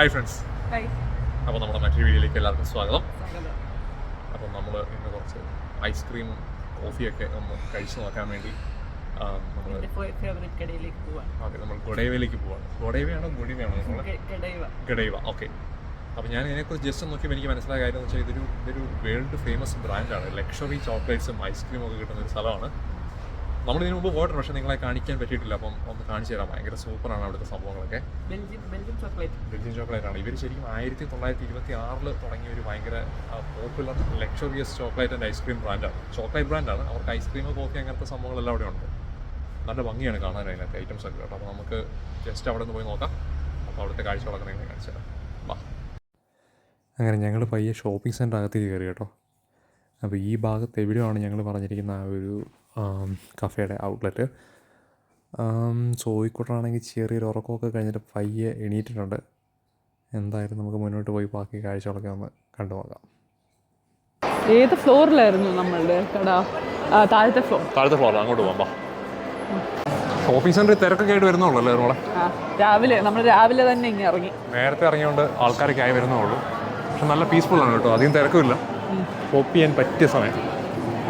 Hi friends അപ്പോൾ നമ്മുടെ മറ്റൊരു വീഡിയോയിലേക്ക് എല്ലാവർക്കും സ്വാഗതം. അപ്പം നമ്മൾ ഇന്ന് കുറച്ച് ഐസ്ക്രീമും കോഫിയൊക്കെ ഒന്ന് കഴിച്ചു നോക്കാൻ വേണ്ടി നമ്മൾ ഓക്കെ നമ്മൾ ഗൊഡേവയിലേക്ക് പോവാണ്. ഗൊഡേവയാണോ ഗുഡിവയാണോ നമ്മൾ ഗഡൈവ. ഓക്കെ. അപ്പോൾ ഞാൻ ഇതിനെക്കുറിച്ച് ജസ്റ്റ് നോക്കിയപ്പോൾ എനിക്ക് മനസ്സിലായ കാര്യം എന്ന് വെച്ചാൽ ഇതൊരു ഇതൊരു വേൾഡ് ഫേമസ് ബ്രാൻഡാണ് ലക്ഷറി ചോക്ലേറ്റ്സും ഐസ്ക്രീമും ഒക്കെ കിട്ടുന്ന ഒരു സ്ഥലമാണ്. നമ്മൾ ഇതിനു മുമ്പ് പോയിട്ടുണ്ട് പക്ഷെ നിങ്ങളെ കാണിക്കാൻ പറ്റിയിട്ടില്ല. അപ്പം ഒന്ന് കാണിച്ചു തരാം. ഭയങ്കര സൂപ്പറാണ് അവിടുത്തെ സംഭവങ്ങളൊക്കെ. ബെൽജിയം ചോക്ലേറ്റ് ആണ്. ഇവർ ശരിക്കും ആയിരത്തി തൊള്ളായിരത്തി ഇരുപത്തി ആറിൽ തുടങ്ങിയ ഒരു ഭയങ്കര popular luxurious chocolate and ice cream ബ്രാൻഡാണ് ചോക്ലേറ്റ് ബ്രാൻഡാണ് അവർക്ക് ഐസ്ക്രീം കോഫി അങ്ങനത്തെ സംഭവങ്ങളെല്ലാം അവിടെ ഉണ്ട്. നല്ല ഭംഗിയാണ് കാണാൻ അതിനകത്ത് ഐറ്റംസ് ഒക്കെ കേട്ടോ. അപ്പോൾ നമുക്ക് ജസ്റ്റ് അവിടെ നിന്ന് പോയി നോക്കാം. അപ്പോൾ അവിടുത്തെ കാഴ്ചകളൊക്കെ നിങ്ങൾ കാണിച്ചു തരാം. വാ. അങ്ങനെ ഞങ്ങൾ പയ്യെ ഷോപ്പിംഗ് സെന്റർ അകത്തേക്ക് കയറി കേട്ടോ. അപ്പോൾ ഈ ഭാഗത്ത് എവിടെയാണ് ഞങ്ങൾ പറഞ്ഞിരിക്കുന്ന ആ ഒരു കഫേയുടെ ഔട്ട്ലെറ്റ് സോയിക്കോട്ടാണെങ്കിൽ ചെറിയൊരു ഉറക്കമൊക്കെ കഴിഞ്ഞിട്ട് പയ്യെ എണീറ്റിട്ടുണ്ട്. എന്തായാലും നമുക്ക് മുന്നോട്ട് പോയി ബാക്കി കാഴ്ചകളൊക്കെ ഒന്ന് കണ്ടു നോക്കാം. ഏത് ഫ്ലോറിലായിരുന്നു നമ്മളുടെ കട? താഴത്തെ ഫ്ലോർ താഴത്തെ ഫ്ലോർ അങ്ങോട്ട് പോകാം ഷോപ്പിംഗ് സെന്ററിൽ തിരക്കൊക്കെ ആയിട്ട് വരുന്നുള്ളൂ അല്ലേ നമ്മളെ രാവിലെ നമ്മൾ രാവിലെ തന്നെ ഇങ്ങനെ ഇറങ്ങി. നേരത്തെ ഇറങ്ങിയോണ്ട് ആൾക്കാരൊക്കെ ആയി വരുന്നുള്ളൂ പക്ഷെ നല്ല പീസ്ഫുൾ ആണ് കേട്ടോ അധികം തിരക്കുമില്ല. ഷോപ്പ് ചെയ്യാൻ പറ്റിയ സമയം.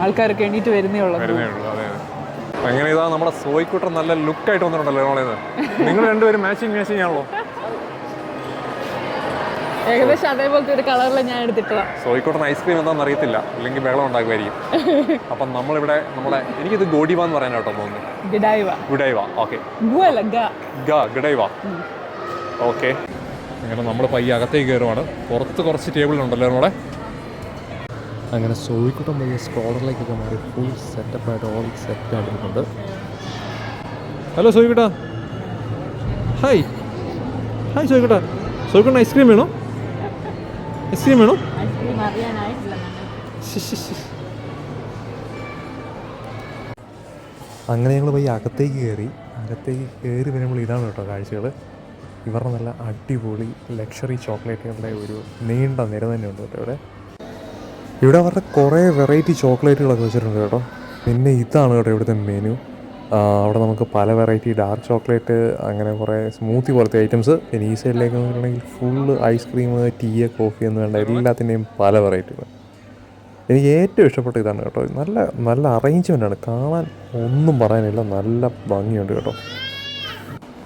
ആൾക്കാരൊക്കെ എണീറ്റ് വരുന്നേ ഉള്ളൂ. വരുന്നേ ഉള്ളൂ അതെ എങ്ങനെ ഇതാ നമ്മുടെ സോയിക്കുട്ടൻ നല്ല ലുക്ക് ആയിട്ട് വന്നിട്ടുണ്ടല്ലോ നമ്മളെ നിങ്ങൾ രണ്ടുപേരും മാച്ചിങ് മാച്ചിങ് ആണല്ലോ. ഏകദേശം അതേപോലത്തെ ഒരു കളറിൽ ഞാൻ എടുത്തിട്ടുള്ള സോയിക്കോട്ടൻ ഐസ്ക്രീം എന്താണെന്ന് അറിയത്തില്ല. അല്ലെങ്കിൽ വെള്ളം ഉണ്ടാക്കുമായിരിക്കും. അപ്പം നമ്മളിവിടെ നമ്മുടെ എനിക്കിത് ഗോഡിവ എന്ന് പറയാൻ കേട്ടോ തോന്നുന്നു ഗിഡൈവ. ഗുഡൈവ ഓക്കെ. ഗഡൈവ. ഓക്കെ. അങ്ങനെ നമ്മൾ പയ്യെ അകത്തേക്ക് കയറുവാണ്. പുറത്ത് കുറച്ച് ടേബിൾ ഉണ്ടല്ലോ നമ്മളെ അങ്ങനെ സോഴിക്കുട്ടം പയ്യെ സ്കോളറിലേക്കൊക്കെ മാറി ഫുൾ സെറ്റപ്പായിട്ട് ഓൾ സെറ്റ് ആയിട്ടുണ്ട് ഹലോ സോയിക്കുട്ട. ഹായ് ഹായ് സോയിക്കുട്ട. സോയിക്കുട്ടൻ ഐസ്ക്രീം വേണോ? ഐസ്ക്രീം വേണോ? അങ്ങനെ ഞങ്ങൾ പോയി അകത്തേക്ക് കയറി അകത്തേക്ക് കയറി വരുമ്പോൾ ഇതാണ് കേട്ടോ കാഴ്ചകൾ ഇവരുടെ നല്ല അടിപൊളി ലക്ഷറി ചോക്ലേറ്റുകളുടെ ഒരു നീണ്ട നിര തന്നെയുണ്ട് കേട്ടോ ഇവിടെ. ഇവിടെ അവരുടെ കുറേ വെറൈറ്റി ചോക്ലേറ്റുകളൊക്കെ വെച്ചിട്ടുണ്ട് കേട്ടോ. പിന്നെ ഇതാണ് കേട്ടോ ഇവിടുത്തെ മെനു അവിടെ നമുക്ക് പല വെറൈറ്റി ഡാർക്ക് ചോക്ലേറ്റ് അങ്ങനെ കുറേ സ്മൂത്തി പോലത്തെ ഐറ്റംസ് പിന്നെ ഈ സൈഡിലേക്ക് നോക്കിയിട്ടുണ്ടെങ്കിൽ full ice cream tea coffee എന്ന് വേണ്ട എല്ലാത്തിന്റെയും പല വെറൈറ്റികൾ എനിക്ക് ഏറ്റവും ഇഷ്ടപ്പെട്ട ഇതാണ് കേട്ടോ. നല്ല നല്ല അറേഞ്ച്മെന്റ് ആണ്. കാണാൻ ഒന്നും പറയാനില്ല. നല്ല ഭംഗിയുണ്ട് കേട്ടോ.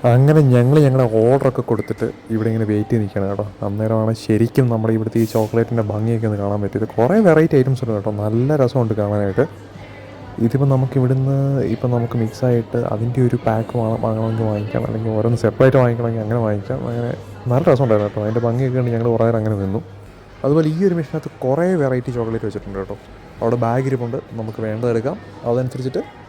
അങ്ങനെ ഞങ്ങൾ ഞങ്ങളുടെ ഓർഡറൊക്കെ കൊടുത്തിട്ട് ഇവിടെ ഇങ്ങനെ വെയിറ്റ് ചെയ്ത് നിൽക്കുകയാണ് കേട്ടോ. അന്നേരമാണ് ശരിക്കും നമ്മുടെ ഇവിടുത്തെ ഈ ചോക്ലേറ്റിന്റെ ഭംഗിയൊക്കെ ഒന്ന് കാണാൻ പറ്റിയത്. കുറേ വെറൈറ്റി ഐറ്റംസ് ഉണ്ട് കേട്ടോ. നല്ല രസമുണ്ട് കാണാനായിട്ട്. ഇതിപ്പോൾ നമുക്ക് ഇവിടുന്ന് ഇപ്പം നമുക്ക് മിക്സായിട്ട് അതിന്റെ ഒരു പാക്ക് വാങ്ങണമെങ്കിൽ വാങ്ങിക്കാം. അല്ലെങ്കിൽ ഓരോന്ന് സെപ്പറേറ്റ് വാങ്ങിക്കണമെങ്കിൽ അങ്ങനെ വാങ്ങിക്കാം. അങ്ങനെ നല്ല രസമുണ്ടായിരുന്നു കേട്ടോ. അതിന്റെ ഭംഗിയൊക്കെ ഉണ്ട് ഞങ്ങൾ കുറേ അങ്ങനെ നിന്നു. അതുപോലെ ഈ ഒരു മെഷീനകത്ത് കുറേ വെറൈറ്റി ചോക്ലേറ്റ് വെച്ചിട്ടുണ്ട് കേട്ടോ. അവിടെ ബാഗ് ഇരിപ്പുണ്ട്. നമുക്ക് വേണ്ടതെടുക്കാം. അതനുസരിച്ചിട്ട്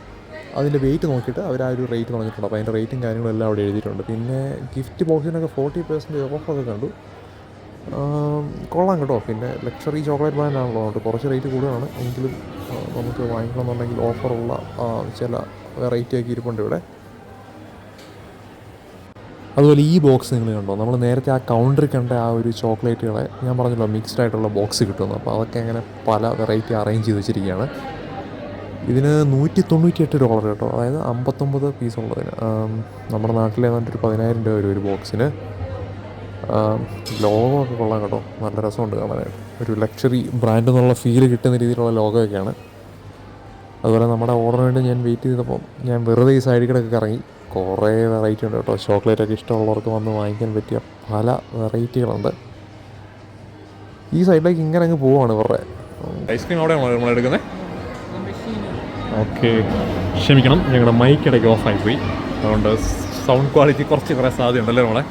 അതിന്റെ വെയിറ്റ് നോക്കിയിട്ട് അവർ ആ ഒരു റേറ്റ് പറഞ്ഞിട്ടുണ്ട്. അപ്പോൾ അതിന്റെ റേറ്റും കാര്യങ്ങളും എല്ലാം അവിടെ എഴുതിയിട്ടുണ്ട്. പിന്നെ ഗിഫ്റ്റ് ബോക്സിനൊക്കെ ഫോർട്ടി പെർസെന്റ് ഓഫൊക്കെ കണ്ടു. കൊള്ളാം കേട്ടോ. പിന്നെ ലക്ഷറി ചോക്ലേറ്റ് ബ്രാൻഡ് ആണല്ലോ അതുകൊണ്ട് കുറച്ച് റേറ്റ് കൂടുതലാണ്. എങ്കിലും നമുക്ക് വാങ്ങിക്കണമെന്നുണ്ടെങ്കിൽ ഓഫറുള്ള ചില വെറൈറ്റി ഒക്കെ ഇരിപ്പുണ്ട് ഇവിടെ. അതുപോലെ ഈ ബോക്സ് നിങ്ങൾ കണ്ടോ? നമ്മൾ നേരത്തെ ആ കൗണ്ടറിൽ കണ്ട ആ ഒരു ചോക്ലേറ്റുകളെ ഞാൻ പറഞ്ഞല്ലോ മിക്സ്ഡ് ആയിട്ടുള്ള ബോക്സ് കിട്ടുന്നു അപ്പോൾ അതൊക്കെ അങ്ങനെ പല വെറൈറ്റി അറേഞ്ച് ചെയ്ത് വെച്ചിരിക്കുകയാണ്. ഇതിന് നൂറ്റി തൊണ്ണൂറ്റി എട്ട് ഡോളർ കേട്ടോ. അതായത് അമ്പത്തൊമ്പത് പീസ് ഉള്ളതിന്. ആം, നമ്മുടെ നാട്ടിലെ ഒരു പതിനായിരം രൂപ വരും ഒരു ബോക്സിന് ലോഗോ ഒക്കെ കൊള്ളാം കേട്ടോ. നല്ല രസമുണ്ട് കാണാനായിട്ട്. ഒരു ലക്ഷറി ബ്രാൻഡ് എന്നുള്ള ഫീൽ കിട്ടുന്ന രീതിയിലുള്ള ലോഗോയൊക്കെയാണ് അതുപോലെ നമ്മുടെ ഓർഡർ വേണ്ടി ഞാൻ വെയിറ്റ് ചെയ്തപ്പോൾ ഞാൻ വെറുതെ ഈ സൈഡിൽ കറങ്ങി. കുറേ വെറൈറ്റി ഉണ്ട് കേട്ടോ. ചോക്ലേറ്റ് ഒക്കെ ഇഷ്ടമുള്ളവർക്ക് വന്ന് വാങ്ങിക്കാൻ പറ്റിയ പല വെറൈറ്റികളുണ്ട് ഈ സൈഡിലേക്ക് ഇങ്ങനെ അങ്ങ് പോവാണ് ഇവരുടെ. ഐസ്ക്രീം അവിടെയാണോ നമ്മൾ എടുക്കുന്നത്? ഓക്കെ. ക്ഷമിക്കണം ഞങ്ങളുടെ മൈക്ക് ഇടയ്ക്ക് ഓഫായി പോയി. അതുകൊണ്ട് സൗണ്ട് ക്വാളിറ്റി കുറച്ച് കുറേ സാധ്യത ഉണ്ടല്ലേ നമ്മളെ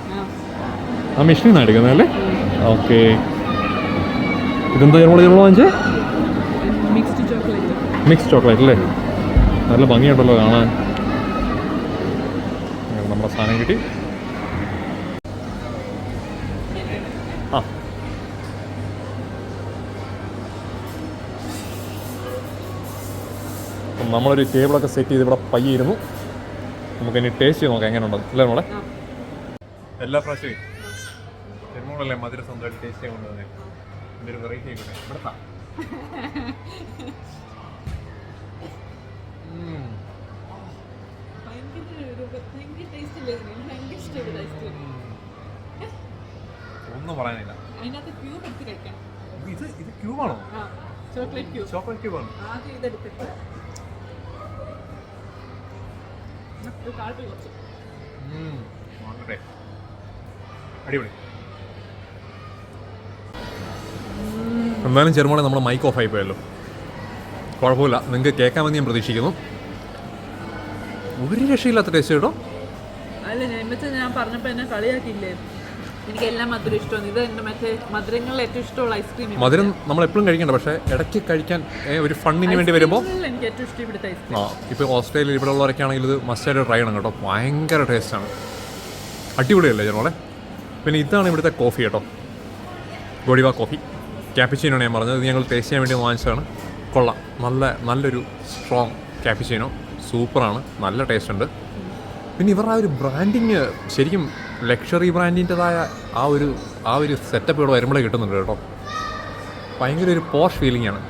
ആ മെഷീനിൽ നിന്നാണ് എടുക്കുന്നത് അല്ലേ? ഓക്കെ. ഇതെന്താ നമ്മൾ വാങ്ങിച്ചേ? ചോക്ലേറ്റ് മിക്സ് ചോക്ലേറ്റ് അല്ലേ? നല്ല ഭംഗിയുണ്ടല്ലോ കാണാൻ. നമ്മുടെ സാധനം കിട്ടി. അപ്പം നമ്മളൊരു ടേബിളൊക്കെ സെറ്റ് ചെയ്ത് ഇവിടെ പയ്യിരുന്നു നമുക്ക് ഇനി ടേസ്റ്റ് ചെയ്ത് നോക്കാം എങ്ങനെ ഉണ്ടെന്ന് അല്ലേ നമ്മളെ എല്ലാ പ്രാവശ്യവും ചെറുമോളല്ലേ മധുര സ്വന്തമായിട്ട് ടേസ്റ്റ് ചെയ്യാൻ കൊണ്ടുവന്നേ? എന്റെ ഒരു വെറൈറ്റി ആയിക്കോട്ടെ ഇവിടുത്തെ ഒന്നും പറയാനില്ല. ഇത് ഇത് ക്യൂബാണോ ചോക്ലേറ്റ് ക്യൂബ് ചോക്ലേറ്റ് ക്യൂബാണ് അടിപൊളി. എന്തായാലും ചെറുമോളെ നമ്മൾ മൈക്ക് ഓഫ് ആയി പോയല്ലോ. കുഴപ്പമില്ല. നിങ്ങൾക്ക് കേൾക്കാമെന്ന് ഞാൻ പ്രതീക്ഷിക്കുന്നു. ഒരു രക്ഷയില്ലാത്ത ടേസ്റ്റ് കേട്ടോ. അല്ല ഞാൻ പറഞ്ഞപ്പോ ഞാൻ പറഞ്ഞപ്പോൾ എന്നെ കളിയാക്കിയില്ലേ? എനിക്ക് എല്ലാം മധുരം ഇഷ്ടമാണ്. ഇത് എന്റെ മറ്റേ മധുരങ്ങളിൽ ഏറ്റവും ഇഷ്ടമുള്ള ഐസ്ക്രീം മധുരം നമ്മൾ എപ്പോഴും കഴിക്കണ്ട പക്ഷേ ഇടയ്ക്ക് കഴിക്കാൻ ഒരു ഫണ്ണിന് വേണ്ടി വരുമ്പോൾ ഇപ്പൊ ഏറ്റവും ഇഷ്ടം ഇവിടുത്തെ ഐസ്ക്രീം ആ ഇപ്പോൾ ഓസ്ട്രേലിയ ഇവിടെ ഉള്ളവരൊക്കെ ആണെങ്കിൽ ഇത് മസ്റ്റായിട്ട് ട്രൈ ചെയ്യണം കേട്ടോ. ഭയങ്കര ടേസ്റ്റാണ് അടിപൊളിയല്ലേ ജനോളെ പിന്നെ ഇതാണ് ഇവിടുത്തെ കോഫി കേട്ടോ. ഗോഡിവ കോഫി ക്യാപ്പിച്ചീനോ ഞാൻ പറഞ്ഞത്. ഇത് ഞങ്ങൾ ടേസ്റ്റ് ചെയ്യാൻ വേണ്ടി വാങ്ങിച്ചതാണ്. കൊള്ളാം. നല്ല നല്ലൊരു സ്ട്രോങ് ക്യാപ്പിച്ചീനോ സൂപ്പറാണ് നല്ല ടേസ്റ്റ് ഉണ്ട്. പിന്നെ ഇവരുടെ ആ ഒരു ബ്രാൻഡിങ് ശരിക്കും ലക്ഷറി ബ്രാൻഡിന്റെതായ ആ ഒരു ആ ഒരു സെറ്റപ്പ് ഇവിടെ വരുമ്പോഴേ കിട്ടുന്നുണ്ട് കേട്ടോ. ഭയങ്കര ഒരു പോഷ് ഫീലിംഗ് ആണ്.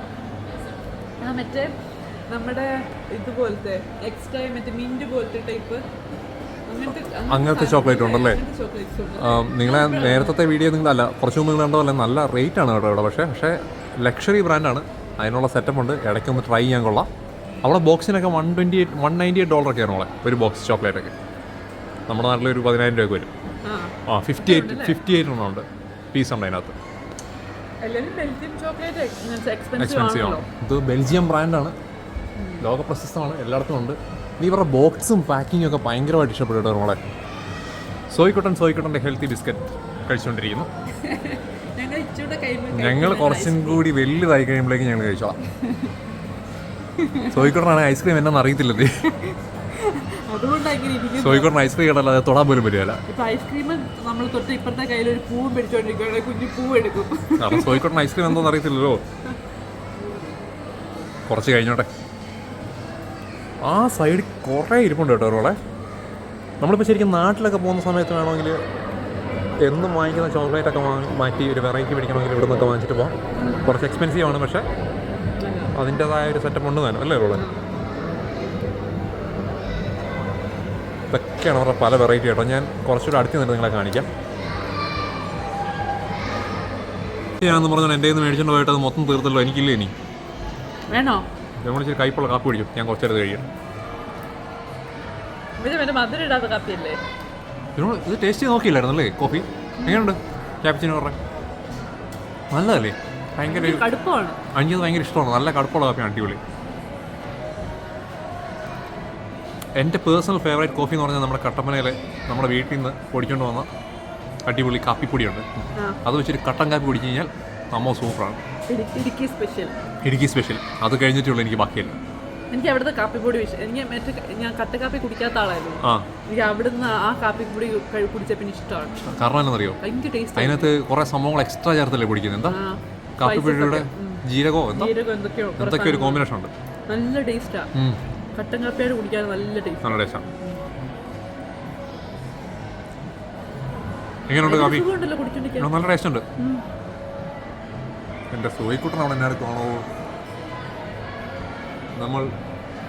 മറ്റേ നമ്മുടെ ഇതുപോലത്തെ എക്സ്ട്രാ മറ്റേ മിന്റ് പോലത്തെ ടൈപ്പ് അങ്ങനത്തെ ചോക്ലേറ്റ് ഉണ്ടല്ലേ? നിങ്ങളെ നേരത്തെ വീഡിയോ നിങ്ങളല്ല കുറച്ച് മുമ്പ് നിങ്ങൾ കണ്ടതല്ലേ നല്ല റേറ്റ് ആണ് കേട്ടോ ഇവിടെ പക്ഷേ പക്ഷേ ലക്ഷറി ബ്രാൻഡാണ് അതിനുള്ള സെറ്റപ്പ് ഉണ്ട്. ഇടയ്ക്ക് ഒന്ന് ട്രൈ ചെയ്യാൻ കൊള്ളാം. അവിടെ ബോക്സിനൊക്കെ one twenty eight one ninety eight ഡോളറൊക്കെയാണ് ഉള്ളത് ഒരു ബോക്സ് ചോക്ലേറ്റ് ഒക്കെ. നമ്മുടെ നാട്ടിൽ ഒരു പതിനായിരം രൂപയ്ക്ക് വരും. ആ. ഫിഫ്റ്റി എയ്റ്റ് ഫിഫ്റ്റി എയ്റ്റ് എണ്ണം ഉണ്ട്. പീസ് ഉണ്ട് അതിനകത്ത് എക്സ്പെൻസീവ് ആണ്. ഇത് ബെൽജിയം ബ്രാൻഡാണ് ലോക പ്രശസ്തമാണ്. എല്ലായിടത്തും ഉണ്ട്. ഇനി ഇവരുടെ ബോക്സും പാക്കിങ്ങും ഒക്കെ ഭയങ്കരമായിട്ട് ഇഷ്ടപ്പെട്ടു നമ്മളെ സോയിക്കുട്ടൻ സോയിക്കുട്ടന്റെ ഹെൽത്തി ബിസ്ക്കറ്റ് കഴിച്ചുകൊണ്ടിരിക്കുന്നു. ഞങ്ങൾ കുറച്ചും കൂടി വലുതായി കഴിയുമ്പോഴേക്കും ഞങ്ങൾ കഴിച്ചോളാം. സോയിക്കോട്ടനാണ് ഐസ്ക്രീം എന്നാന്ന് അറിയത്തില്ലത്. സോയിക്കോട്ടൻ ഐസ്ക്രീം കേട്ടാൽ അത് തൊടാൻ പോലും പറ്റില്ല ഇപ്പൊ ഐസ്ക്രീം നമ്മൾ തൊട്ട് ഇപ്പഴത്തെ കയ്യിൽ ഒരു പൂവും പിടിച്ചോണ്ടിരിക്കുകയാണെങ്കിൽ കുഞ്ഞു പൂ എടുക്കും. കാരണം സോയിക്കോട്ടൻ ഐസ്ക്രീം എന്താണെന്ന് അറിയത്തില്ലല്ലോ. കുറച്ച് കഴിഞ്ഞോട്ടെ. ആ സൈഡിൽ കുറേ ഇരിപ്പുണ്ട് കേട്ടോ അവരോടെ നമ്മളിപ്പോൾ ശരിക്കും നാട്ടിലൊക്കെ പോകുന്ന സമയത്ത് വേണമെങ്കിൽ എന്നും വാങ്ങിക്കുന്ന ചോക്ലേറ്റ് ഒക്കെ വാങ്ങി മാറ്റി ഒരു വെറൈറ്റി മേടിക്കണമെങ്കിൽ ഇവിടെ നിന്നൊക്കെ വാങ്ങിച്ചിട്ട് പോകാം കുറച്ച് എക്സ്പെൻസീവ് ആണ് പക്ഷേ അതിന്റെതായ ഒരു സെറ്റപ്പ് ഉണ്ട് താനും അല്ലേ റോളെ ഇതൊക്കെയാണ് അവരുടെ പല വെറൈറ്റി കേട്ടോ ഞാൻ കുറച്ചുകൂടെ അടുത്ത് നിന്നിട്ട് നിങ്ങളെ കാണിക്കാം. ഞാനെന്ന് പറഞ്ഞാൽ എന്റെ കയ്യിൽ നിന്ന് മേടിച്ചുകൊണ്ട് പോയിട്ട് അത് മൊത്തം തീർത്തല്ലോ. എനിക്കില്ല ഇനി? വേണോ? ഞാൻ ഇച്ചിരി കൈപ്പുള്ള കാപ്പി പിടിക്കും ഞാൻ കുറച്ചേരത് കഴിയും ഇത് ടേസ്റ്റ് ചെയ്ത് നോക്കിയില്ലായിരുന്നു അല്ലേ കോഫി? എങ്ങനെയുണ്ട്? ക്യാപ്ച്ചിനോ പറഞ്ഞ? നല്ലതല്ലേ? ഭയങ്കര എനിക്കത് ഭയങ്കര ഇഷ്ടമാണ്. നല്ല കടുപ്പുള്ള കാപ്പിയാണ് അടിപൊളി. എന്റെ പേഴ്സണൽ ഫേവറേറ്റ് കോഫി എന്ന് പറഞ്ഞാൽ നമ്മുടെ കട്ടപ്പനയിലെ നമ്മുടെ വീട്ടിൽ നിന്ന് പൊടിക്കൊണ്ട് വന്ന അടിപൊളി കാപ്പിപ്പൊടിയുണ്ട്. അത് വെച്ചൊരു കട്ടൻ കാപ്പി കുടിച്ച് കഴിഞ്ഞാൽ നമ്മ സൂപ്പറാണ്. ഇടുക്കി- സ്പെഷ്യൽ ഇടുക്കി സ്പെഷ്യൽ അത് കഴിഞ്ഞിട്ടുള്ളൂ എനിക്ക് ബാക്കിയല്ല. എനിക്ക് അവിടുത്തെ കാപ്പിപ്പൊടി എനിക്ക് മറ്റേ ഞാൻ കട്ട കാപ്പി കുടിക്കാത്ത ആളായിരുന്നു. എനിക്ക് അവിടുന്ന് ആ കാപ്പിപ്പൊടി കുടിച്ച പിന്നെ ഇഷ്ടമാണ്. കാരണം എന്നറിയോ ഭയങ്കര ടേസ്റ്റ് അതിനകത്ത് കുറെ സംഭവങ്ങൾ എക്സ്ട്രാ ചേർത്തല്ലേ കുടിക്കുന്നത് എന്താ? കാപ്പിപ്പൊടിയുടെ ജീരകോ എന്താ? ജീരകം എന്തൊക്കെയോ കുറേ എന്തൊക്കെ ഒരു കോമ്പിനേഷൻ ഉണ്ട്. നല്ല ടേസ്റ്റാ കട്ടൻ കാപ്പിയായിട്ട് കുടിക്കാൻ നല്ല ടേസ്റ്റ് നല്ല ടേസ്റ്റാണ് എങ്ങനെയുണ്ട് കാപ്പി? നല്ല ടേസ്റ്റ് ഉണ്ട്. എന്റെ സോയിക്കുട്ടൻ അവിടെ എന്നെ കാണോ നമ്മൾ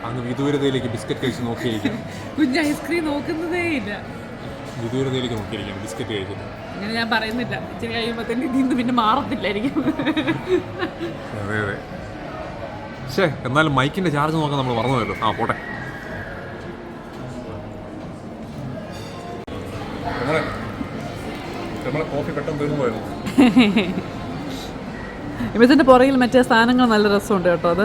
അങ്ങ് വിദൂരതയിലേക്ക് ബിസ്ക്കറ്റ് കഴിച്ച് നോക്കിയിരിക്കും കുഞ്ഞ് ഐസ്ക്രീം നോക്കുന്നതേ ഇല്ല. വിദൂരതയിലേക്ക് നോക്കിയിരിക്കും ബിസ്ക്കറ്റ് കഴിച്ചിട്ട്. അങ്ങനെ ഞാൻ പറയുന്നില്ല. ഇച്ചിരി കഴിയുമ്പോൾ തന്നെ ഇതിന്ന് പിന്നെ മാറത്തില്ലായിരിക്കും. അതെ അതെ. ശേ എന്നാലും മൈക്കിന്റെ ചാർജ് നോക്കാൻ നമ്മൾ മറന്നുവല്ലോ ആ പോട്ടെ. ഇവത്തിന്റെ പുറകിൽ മറ്റേ സാധനങ്ങൾ നല്ല രസമുണ്ട് കേട്ടോ അത്.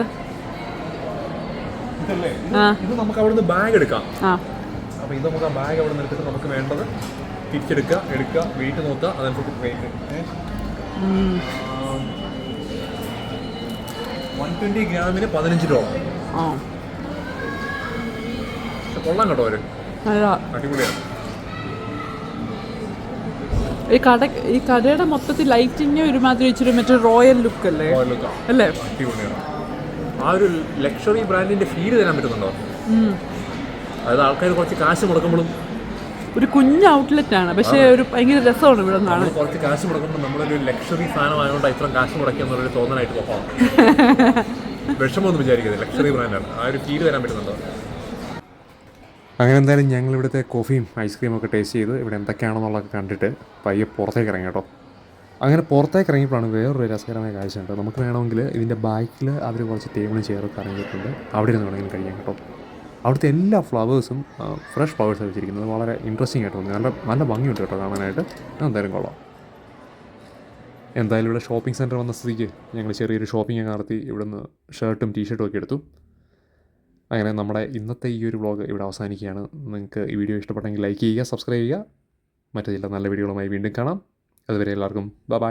ഇത് നമുക്ക് അവിടുന്ന് ബാഗ് എടുക്കാം. അപ്പൊ ഇത് നമുക്ക് ആ ബാഗ് അവിടെ നിന്ന് എടുത്തിട്ട് നമുക്ക് വേണ്ടത് തിരിച്ചെടുക്കുക എടുക്കുക വെയിറ്റ് നോക്കുക അതനുസരിച്ച് വെയിറ്റ് വൺ ട്വന്റി ഗ്രാമിന് പതിനഞ്ച് രൂപ. ആ. കൊള്ളാം കേട്ടോ അവർ. അടിപൊളിയാണ്. ഈ കട ഈ കടയുടെ മൊത്തത്തിൽ ലൈറ്റിങ് ഒരുമാതിരി ഇച്ചിരി മറ്റേ റോയൽ ലുക്ക് അല്ലേ? അല്ലേ? ആ ഒരു ലക്ഷറി ബ്രാൻഡിന്റെ ഫീൽ തരാൻ പറ്റുന്നുണ്ടോ. അതായത് ആൾക്കാർ കുറച്ച് കാശ് മുടക്കുമ്പോഴും ഒരു കുഞ്ഞ് ഔട്ട്ലെറ്റ് ആണ്. പക്ഷേ ഒരു ഭയങ്കര രസമാണ് ഇവിടെ നിന്നാണ്. കുറച്ച് കാശ് മുടക്കുമ്പോൾ നമ്മളൊരു ലക്ഷറി സാധനമായതുകൊണ്ട് ഇത്രയും കാശ് മുടക്കുക എന്നുള്ളൊരു തോന്നലായിട്ട് പോകാം. വിഷമമൊന്നും വിചാരിക്കുന്നത് ലക്ഷറി ബ്രാൻഡാണ് ആ ഒരു ഫീൽ തരാൻ പറ്റുന്നുണ്ടോ? അങ്ങനെ എന്തായാലും ഞങ്ങൾ ഇവിടുത്തെ കോഫിയും ഐസ്ക്രീമും ഒക്കെ ടേസ്റ്റ് ചെയ്ത് ഇവിടെ എന്തൊക്കെയാണെന്നുള്ളതൊക്കെ കണ്ടിട്ട് പയ്യെ പുറത്തേക്ക് ഇറങ്ങി കേട്ടോ. അങ്ങനെ പുറത്തേക്ക് ഇറങ്ങിയപ്പോഴാണ് വേറൊരു രസകരമായ കാഴ്ച ഉണ്ട് നമുക്ക് വേണമെങ്കിൽ ഇതിന്റെ ബാക്കിൽ അവർ കുറച്ച് ടേബിളും ചെയറൊക്കെ ഇറങ്ങിയിട്ടുണ്ട് അവിടെ ഇരുന്ന് വേണമെങ്കിൽ കഴിയാം കേട്ടോ. അവിടുത്തെ എല്ലാ ഫ്ലവേഴ്സും ഫ്രഷ് ഫ്ലവേഴ്സ് വെച്ചിരിക്കുന്നത് വളരെ ഇൻട്രസ്റ്റിംഗ് ആയിട്ട് തോന്നി നല്ല നല്ല ഭംഗിയുണ്ട് കേട്ടോ കാണാനായിട്ട്. ഞാൻ എന്തായാലും കൊള്ളാം. എന്തായാലും ഇവിടെ ഷോപ്പിംഗ് സെന്റർ വന്ന സ്ഥിതിക്ക് ഞങ്ങൾ ചെറിയൊരു ഷോപ്പിംഗ് നടത്തി ഇവിടുന്ന് ഷർട്ടും ടീഷർട്ടും ഒക്കെ എടുത്തു. അങ്ങനെ നമ്മുടെ ഇന്നത്തെ ഈ ഒരു വ്ളോഗ് ഇവിടെ അവസാനിക്കുകയാണ്. നിങ്ങൾക്ക് ഈ വീഡിയോ ഇഷ്ടപ്പെട്ടെങ്കിൽ ലൈക്ക് ചെയ്യുക സബ്സ്ക്രൈബ് ചെയ്യുക. മറ്റു ചില നല്ല വീഡിയോകളുമായി വീണ്ടും കാണാം. അതുവരെ എല്ലാവർക്കും ബ